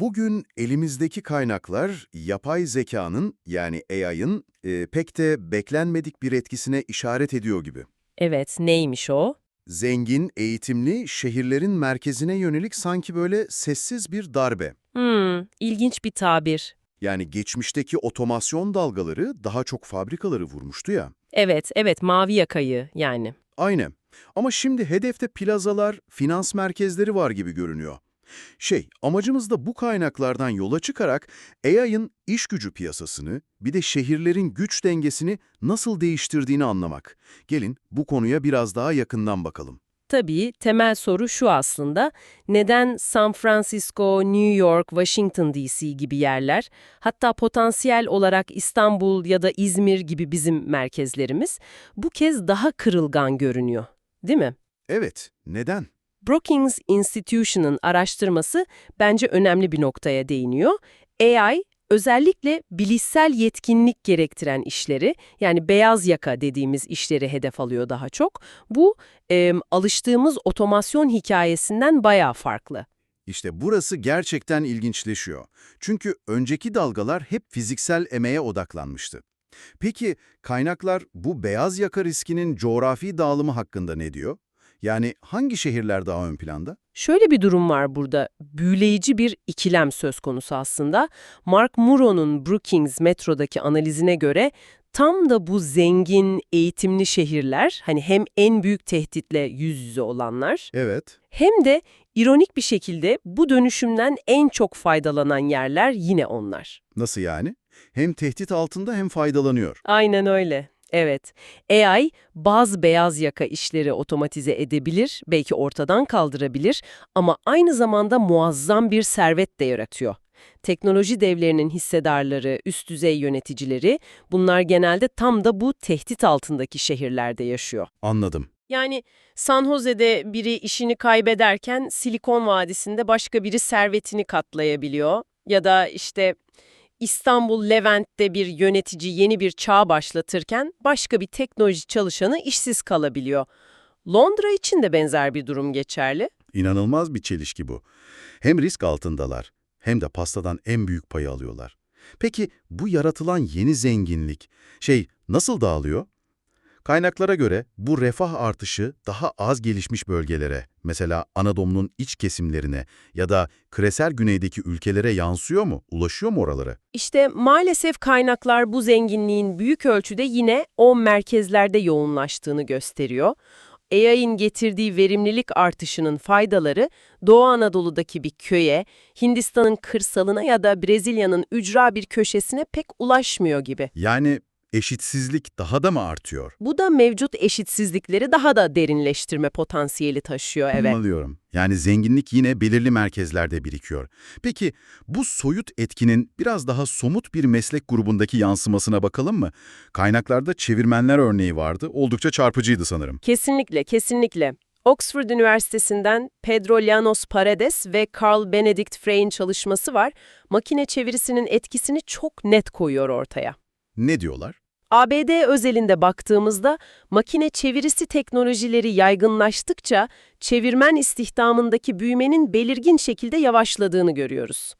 Bugün elimizdeki kaynaklar yapay zekanın yani AI'ın e, pek de beklenmedik bir etkisine işaret ediyor gibi. Evet, neymiş o? Zengin, eğitimli şehirlerin merkezine yönelik sanki böyle sessiz bir darbe. Hmm, ilginç bir tabir. Yani geçmişteki otomasyon dalgaları daha çok fabrikaları vurmuştu ya. Evet, evet, mavi yakayı yani. Aynı. Ama şimdi hedefte plazalar, finans merkezleri var gibi görünüyor. Şey, amacımız da bu kaynaklardan yola çıkarak AI'ın iş gücü piyasasını, bir de şehirlerin güç dengesini nasıl değiştirdiğini anlamak. Gelin bu konuya biraz daha yakından bakalım. Tabii temel soru şu aslında. Neden San Francisco, New York, Washington DC gibi yerler, hatta potansiyel olarak İstanbul ya da İzmir gibi bizim merkezlerimiz bu kez daha kırılgan görünüyor, değil mi? Evet, neden? Brookings Institution'ın araştırması bence önemli bir noktaya değiniyor. AI özellikle bilişsel yetkinlik gerektiren işleri, yani beyaz yaka dediğimiz işleri hedef alıyor daha çok. Bu e, alıştığımız otomasyon hikayesinden bayağı farklı. İşte burası gerçekten ilginçleşiyor. Çünkü önceki dalgalar hep fiziksel emeğe odaklanmıştı. Peki kaynaklar bu beyaz yaka riskinin coğrafi dağılımı hakkında ne diyor? Yani hangi şehirler daha ön planda? Şöyle bir durum var burada. Büyüleyici bir ikilem söz konusu aslında. Mark Muro'nun Brookings Metro'daki analizine göre tam da bu zengin, eğitimli şehirler, hani hem en büyük tehditle yüz yüze olanlar, Evet. hem de ironik bir şekilde bu dönüşümden en çok faydalanan yerler yine onlar. Nasıl yani? Hem tehdit altında hem faydalanıyor. Aynen öyle. Evet, AI bazı beyaz yaka işleri otomatize edebilir, belki ortadan kaldırabilir ama aynı zamanda muazzam bir servet de yaratıyor. Teknoloji devlerinin hissedarları, üst düzey yöneticileri, bunlar genelde tam da bu tehdit altındaki şehirlerde yaşıyor. Anladım. Yani San Jose'de biri işini kaybederken Silikon Vadisi'nde başka biri servetini katlayabiliyor. Ya da işte İstanbul Levent'te bir yönetici yeni bir çağ başlatırken başka bir teknoloji çalışanı işsiz kalabiliyor. Londra için de benzer bir durum geçerli. İnanılmaz bir çelişki bu. Hem risk altındalar hem de pastadan en büyük payı alıyorlar. Peki bu yaratılan yeni zenginlik, şey nasıl dağılıyor? Kaynaklara göre bu refah artışı daha az gelişmiş bölgelere, mesela Anadolu'nun iç kesimlerine ya da küresel güneydeki ülkelere yansıyor mu, ulaşıyor mu oralara? İşte maalesef kaynaklar bu zenginliğin büyük ölçüde yine o merkezlerde yoğunlaştığını gösteriyor. AI'nin getirdiği verimlilik artışının faydaları Doğu Anadolu'daki bir köye, Hindistan'ın kırsalına ya da Brezilya'nın ücra bir köşesine pek ulaşmıyor gibi. Yani eşitsizlik daha da mı artıyor? Bu da mevcut eşitsizlikleri daha da derinleştirme potansiyeli taşıyor evet. Anlıyorum. Yani zenginlik yine belirli merkezlerde birikiyor. Peki bu soyut etkinin biraz daha somut bir meslek grubundaki yansımasına bakalım mı? Kaynaklarda çevirmenler örneği vardı. Oldukça çarpıcıydı sanırım. Kesinlikle, kesinlikle. Oxford Üniversitesi'nden Pedro Llanos Paredes ve Carl Benedict Frey'in çalışması var. Makine çevirisinin etkisini çok net koyuyor ortaya. Ne diyorlar? ABD özelinde baktığımızda makine çevirisi teknolojileri yaygınlaştıkça çevirmen istihdamındaki büyümenin belirgin şekilde yavaşladığını görüyoruz.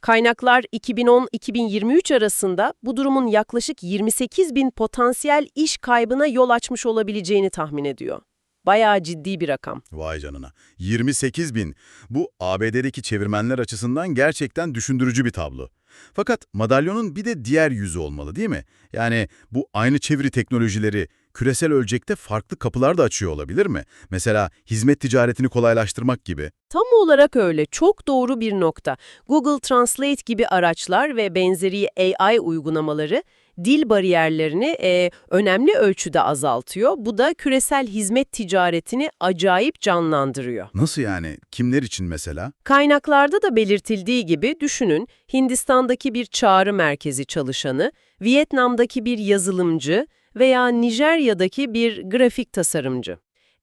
Kaynaklar 2010-2023 arasında bu durumun yaklaşık 28 bin potansiyel iş kaybına yol açmış olabileceğini tahmin ediyor. Bayağı ciddi bir rakam. Vay canına. 28 bin. Bu ABD'deki çevirmenler açısından gerçekten düşündürücü bir tablo. Fakat madalyonun bir de diğer yüzü olmalı değil mi? Yani bu aynı çeviri teknolojileri küresel ölçekte farklı kapılar da açıyor olabilir mi? Mesela hizmet ticaretini kolaylaştırmak gibi. Tam olarak öyle. Çok doğru bir nokta. Google Translate gibi araçlar ve benzeri AI uygulamaları dil bariyerlerini e, önemli ölçüde azaltıyor. Bu da küresel hizmet ticaretini acayip canlandırıyor. Nasıl yani? Kimler için mesela? Kaynaklarda da belirtildiği gibi düşünün Hindistan'daki bir çağrı merkezi çalışanı, Vietnam'daki bir yazılımcı veya Nijerya'daki bir grafik tasarımcı.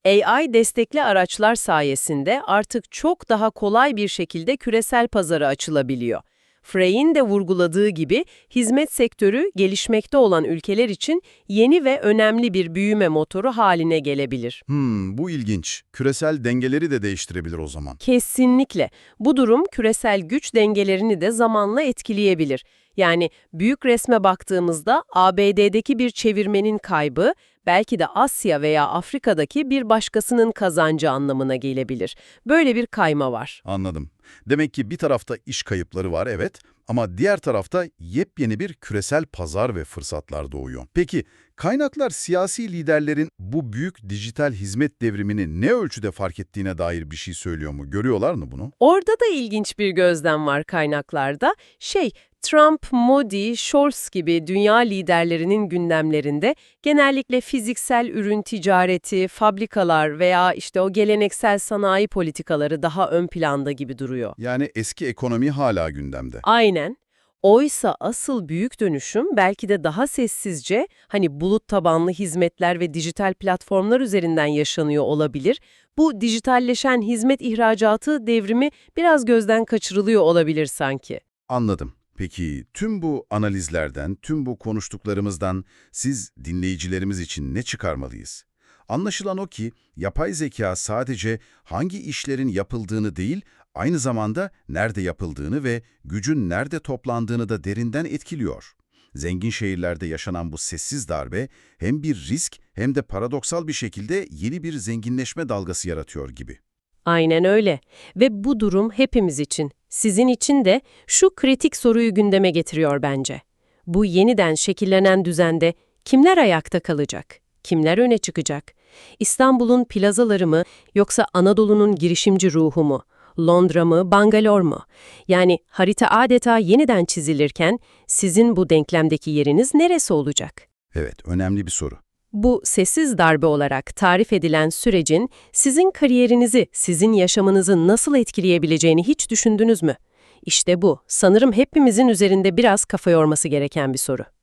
AI destekli araçlar sayesinde artık çok daha kolay bir şekilde küresel pazara açılabiliyor. Frey'in de vurguladığı gibi hizmet sektörü gelişmekte olan ülkeler için yeni ve önemli bir büyüme motoru haline gelebilir. Hmm, bu ilginç. Küresel dengeleri de değiştirebilir o zaman. Kesinlikle. Bu durum küresel güç dengelerini de zamanla etkileyebilir. Yani büyük resme baktığımızda ABD'deki bir çevirmenin kaybı belki de Asya veya Afrika'daki bir başkasının kazancı anlamına gelebilir. Böyle bir kayma var. Anladım. Demek ki bir tarafta iş kayıpları var evet ama diğer tarafta yepyeni bir küresel pazar ve fırsatlar doğuyor. Peki kaynaklar siyasi liderlerin bu büyük dijital hizmet devrimini ne ölçüde fark ettiğine dair bir şey söylüyor mu? Görüyorlar mı bunu? Orada da ilginç bir gözlem var kaynaklarda. Şey, Trump, Modi, Scholz gibi dünya liderlerinin gündemlerinde genellikle fiziksel ürün ticareti, fabrikalar veya işte o geleneksel sanayi politikaları daha ön planda gibi duruyor. Yani eski ekonomi hala gündemde. Aynen. Oysa asıl büyük dönüşüm belki de daha sessizce, hani bulut tabanlı hizmetler ve dijital platformlar üzerinden yaşanıyor olabilir. Bu dijitalleşen hizmet ihracatı devrimi biraz gözden kaçırılıyor olabilir sanki. Anladım. Peki tüm bu analizlerden, tüm bu konuştuklarımızdan siz dinleyicilerimiz için ne çıkarmalıyız? Anlaşılan o ki yapay zeka sadece hangi işlerin yapıldığını değil, aynı zamanda nerede yapıldığını ve gücün nerede toplandığını da derinden etkiliyor. Zengin şehirlerde yaşanan bu sessiz darbe hem bir risk hem de paradoksal bir şekilde yeni bir zenginleşme dalgası yaratıyor gibi. Aynen öyle. Ve bu durum hepimiz için, sizin için de şu kritik soruyu gündeme getiriyor bence. Bu yeniden şekillenen düzende kimler ayakta kalacak? Kimler öne çıkacak? İstanbul'un plazaları mı yoksa Anadolu'nun girişimci ruhu mu? Londra mı, Bangalore mu? Yani harita adeta yeniden çizilirken sizin bu denklemdeki yeriniz neresi olacak? Evet, önemli bir soru. Bu sessiz darbe olarak tarif edilen sürecin sizin kariyerinizi, sizin yaşamınızı nasıl etkileyebileceğini hiç düşündünüz mü? İşte bu, sanırım hepimizin üzerinde biraz kafa yorması gereken bir soru.